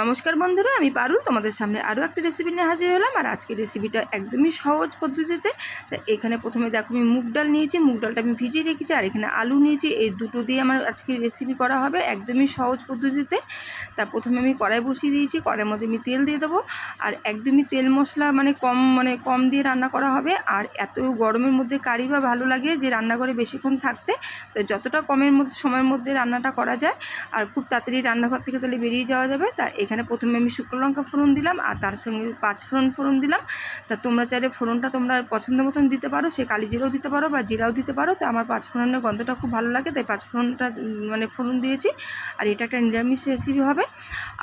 নমস্কার বন্ধুরা, আমি পারুল। তোমাদের সামনে আরও একটা রেসিপি নিয়ে হাজির হলাম। আর আজকের রেসিপিটা একদমই সহজ পদ্ধতিতে। তা এখানে প্রথমে দেখো, আমি মুগ ডাল নিয়েছি, মুগ ডালটা আমি ভিজিয়ে রেখেছি, আর এখানে আলু নিয়েছি। এই দুটো দিয়ে আমার আজকে রেসিপি করা হবে একদমই সহজ পদ্ধতিতে। তা প্রথমে আমি কড়াই বসিয়ে দিয়েছি, কড়াইয়ের মধ্যে আমি তেল দিয়ে দেবো। আর একদমই তেল মশলা মানে কম মানে কম দিয়ে রান্না করা হবে। আর এত গরমের মধ্যে কারি বা ভালো লাগে যে রান্নাঘরে বেশিক্ষণ থাকতে, তো যতটা কমের মধ্যে, সময়ের মধ্যে রান্নাটা করা যায়। আর খুব তাড়াতাড়ি রান্নাঘর থেকে তাহলে বেরিয়ে যাওয়া যাবে। তা এখানে প্রথমে আমি শুকনো লঙ্কা ফোড়ন দিলাম আর তার সঙ্গে পাঁচ ফোড়ন ফোড়ন দিলাম। তা তোমরা চাইলে ফোড়নটা তোমরা পছন্দ মতন দিতে পারো, সে কালি জিরাও দিতে পারো বা জিরাও দিতে পারো। তো আমার পাঁচ ফোড়নের গন্ধটা খুব ভালো লাগে, তাই পাঁচ ফোড়নটা মানে ফোড়ন দিয়েছি। আর এটা একটা নিরামিষ রেসিপি হবে।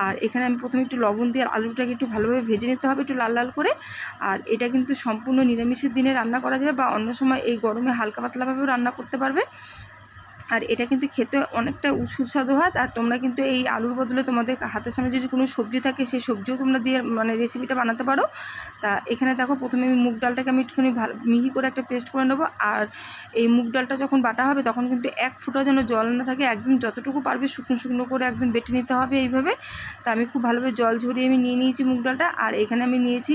আর এখানে আমি প্রথমে একটু লবণ দিয়ে আলুটাকে একটু ভালোভাবে ভেজে নিতে হবে একটু লাল লাল করে। আর এটা কিন্তু সম্পূর্ণ নিরামিষের দিনে রান্না করা যাবে বা অন্য সময় এই গরমে হালকা পাতলাভাবেও রান্না করতে পারবে। আর এটা কিন্তু খেতে অনেকটা সুস্বাদু হয় আর তোমরা কিন্তু এই আলুর বদলে তোমাদের হাতের সামনে যদি কোনো সবজি থাকে, সেই সবজিও তোমরা দিয়ে মানে রেসিপিটা বানাতে পারো। তা এখানে দেখো, প্রথমে আমি মুগ ডালটাকে আমি একটুখানি ভালো মিহি করে একটা পেস্ট করে নেব। আর এই মুগ ডালটা যখন বাটা হবে, তখন কিন্তু এক ফুটা যেন জল না থাকে, একদম যতটুকু পারবে শুকনো শুকনো করে একদম বেটে নিতে হবে এইভাবে। তা আমি খুব ভালোভাবে জল ঝরিয়ে আমি নিয়ে নিয়েছি মুগ ডালটা। আর এখানে আমি নিয়েছি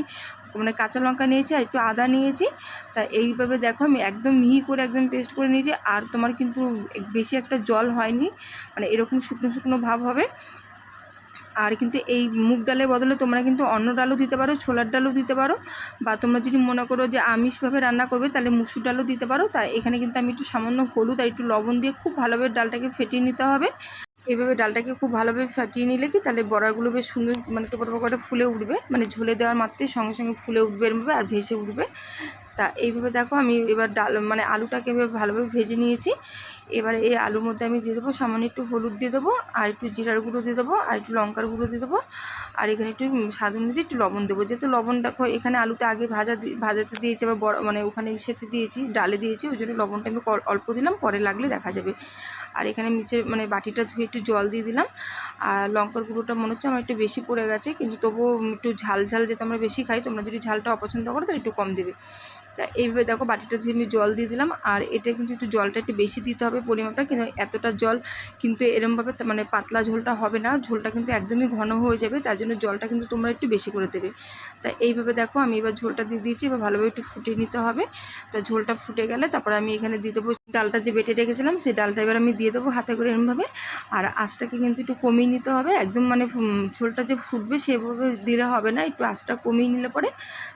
মানে কাঁচা লঙ্কা নিয়েছি আর একটু আদা নিয়েছি। তা এইভাবে দেখো আমি একদম মিহি করে একদম পেস্ট করে নিয়েছি। আর তোমার কিন্তু বেশি একটা জল হয়নি মানে এরকম শুকনো শুকনো ভাব হবে। আর কিন্তু এই মুগ ডালের বদলে তোমরা কিন্তু অন্য ডালও দিতে পারো, ছোলার ডালও দিতে পারো। বা তোমরা যদি মনে করো যে আমিষভাবে রান্না করবে, তাহলে মুসুর ডালও দিতে পারো। তাই এখানে কিন্তু আমি একটু সামান্য হলুদ আর একটু লবণ দিয়ে খুব ভালোভাবে ডালটাকে ফেটিয়ে নিতে হবে। এইভাবে ডালটাকে খুব ভালোভাবে ফাটিয়ে নিলে কি তাহলে বড়াগুলো বেশ সুন্দর মানে টোপা টোপা করে ফুলে উঠবে। মানে ঝোলে দেওয়ার মাত্রে সঙ্গে সঙ্গে ফুলে উঠবে এরমভাবে আর ভেসে উঠবে। তা এইভাবে দেখো আমি এবার ডাল মানে আলুটাকে এভাবে ভালোভাবে ভেজে নিয়েছি। এবার এই আলুর মধ্যে আমি দিয়ে দেবো সামান্য একটু হলুদ দিয়ে দেবো, আর একটু জিরার গুঁড়ো দিয়ে দেবো, আর একটু লঙ্কার গুঁড়ো দিয়ে দেবো, আর এখানে একটু স্বাদ অনুযায়ী একটু লবণ দেবো। যেহেতু লবণ দেখো, এখানে আলুতে আগে ভাজা ভাজাতে দিয়েছি বা বড় মানে ওখানে সেতে দিয়েছি, ডালে দিয়েছি, ওই জন্য লবণটা আমি অল্প দিলাম, পরে লাগলে দেখা যাবে। আর এখানে নিচে মানে বাটিটা ধুয়ে একটু জল দিয়ে দিলাম, আর লঙ্কার গুঁড়োটা মনে হচ্ছে আমার একটু বেশি পড়ে গেছে, কিন্তু তবুও একটু ঝাল ঝাল যেহেতু আমরা বেশি খাই, তোমরা যদি ঝালটা অপছন্দ করো তাহলে একটু কম দেবে। তা এইভাবে দেখো বাটিটা ধুয়ে আমি জল দিয়ে দিলাম, আর এটা কিন্তু একটু জলটা একটু বেশি দিতে হবে পরিমাপটা, কিন্তু এতটা জল কিন্তু এরমভাবে মানে পাতলা ঝোলটা হবে না, ঝোলটা কিন্তু একদমই ঘন হয়ে যাবে, তার জন্য জলটা কিন্তু তোমরা একটু বেশি করে দেবে। তা এইভাবে দেখো আমি এবার ঝোলটা দিয়ে দিয়েছি, এবার ভালোভাবে একটু ফুটিয়ে নিতে হবে। তা ঝোলটা ফুটে গেলে তারপর আমি এখানে দিয়ে দেবো ডালটা যে বেটে রেখেছিলাম, সেই ডালটা এবার আমি দিয়ে দেবো হাতে করে এরমভাবে, আর আঁচটাকে কিন্তু একটু কমিয়ে নিতে হবে, একদম মানে ঝোলটা যে ফুটবে সেভাবে দিলে হবে না, একটু আঁচটা কমিয়ে নিলে পরে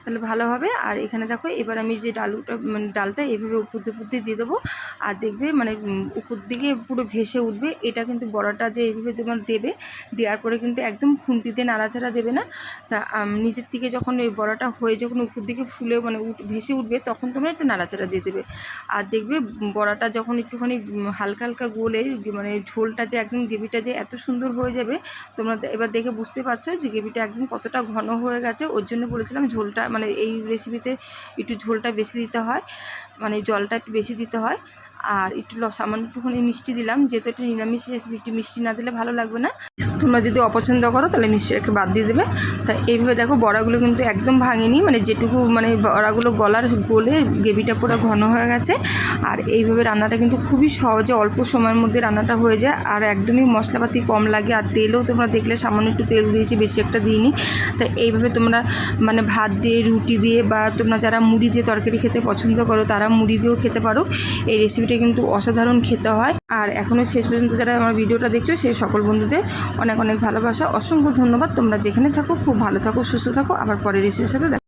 তাহলে ভালো হবে। আর এখানে দেখো এবার আমি যে ডালুটা মানে ডালটা এইভাবে উপর দিয়ে উপর দিয়ে দিয়ে দেবো। আর দেখবে মানে উপর দিকে পুরো ভেসে উঠবে। এটা কিন্তু বড়াটা যে এইভাবে তোমার দেবে, দেওয়ার পরে কিন্তু একদম খুন্তিতে নাড়াচাড়া দেবে না। তা নিজের থেকে যখন ওই বড়াটা হয়ে যখন উপর দিকে ফুলে মানে ভেসে উঠবে, তখন তোমরা একটু নাড়াচাড়া দিয়ে দেবে। আর দেখবে বড়াটা যখন একটুখানি হালকা হালকা গোলে মানে ঝোলটা যে একদম গ্রেভিটা যে এত সুন্দর হয়ে যাবে, তোমরা এবার দেখে বুঝতে পারছ যে গ্রেভিটা একদম কতটা ঘন হয়ে গেছে। ওর জন্য বলেছিলাম ঝোলটা মানে এই রেসিপিতে একটু ঝোলটা বেশি দিতে হয় মানে জলটা একটু বেশি দিতে হয়। আর একটু সামান্য একটুখানি মিষ্টি দিলাম, যেহেতু একটু নিরামিষ রেসিপি মিষ্টি না দিলে ভালো লাগবে না। তোমরা যদি অপছন্দ করো, তাহলে মিষ্টিটাকে বাদ দিয়ে দেবে। তা এইভাবে দেখো, বড়াগুলো কিন্তু একদম ভাঙেনি। মানে যেটুকু মানে বড়াগুলো গলার গোলে গ্রেভিটা পুরো ঘন হয়ে গেছে। আর এইভাবে রান্নাটা কিন্তু খুবই সহজে অল্প সময়ের মধ্যে রান্নাটা হয়ে যায়। আর একদমই মশলাপাতি কম লাগে, আর তেলও তোমরা দেখলে সামান্য একটু তেল দিয়েছি, বেশি একটা দিইনি। তা এইভাবে তোমরা মানে ভাত দিয়ে, রুটি দিয়ে বা তোমরা যারা মুড়ি দিয়ে তরকারি খেতে পছন্দ করো, তারা মুড়ি দিয়েও খেতে পারো। এই রেসিপিটা কিন্তু অসাধারণ খেতে হয়। আর এখনও শেষ পর্যন্ত যারা আমার ভিডিওটা দেখছ, সেই সকল বন্ধুদের অনেক অনেক অনেক ভালোবাসা। অসংখ্য ধন্যবাদ। তোমরা যেখানে থাকো, খুব ভালো থাকো, সুস্থ থাকো। আবার পরের রেসিপির সাথে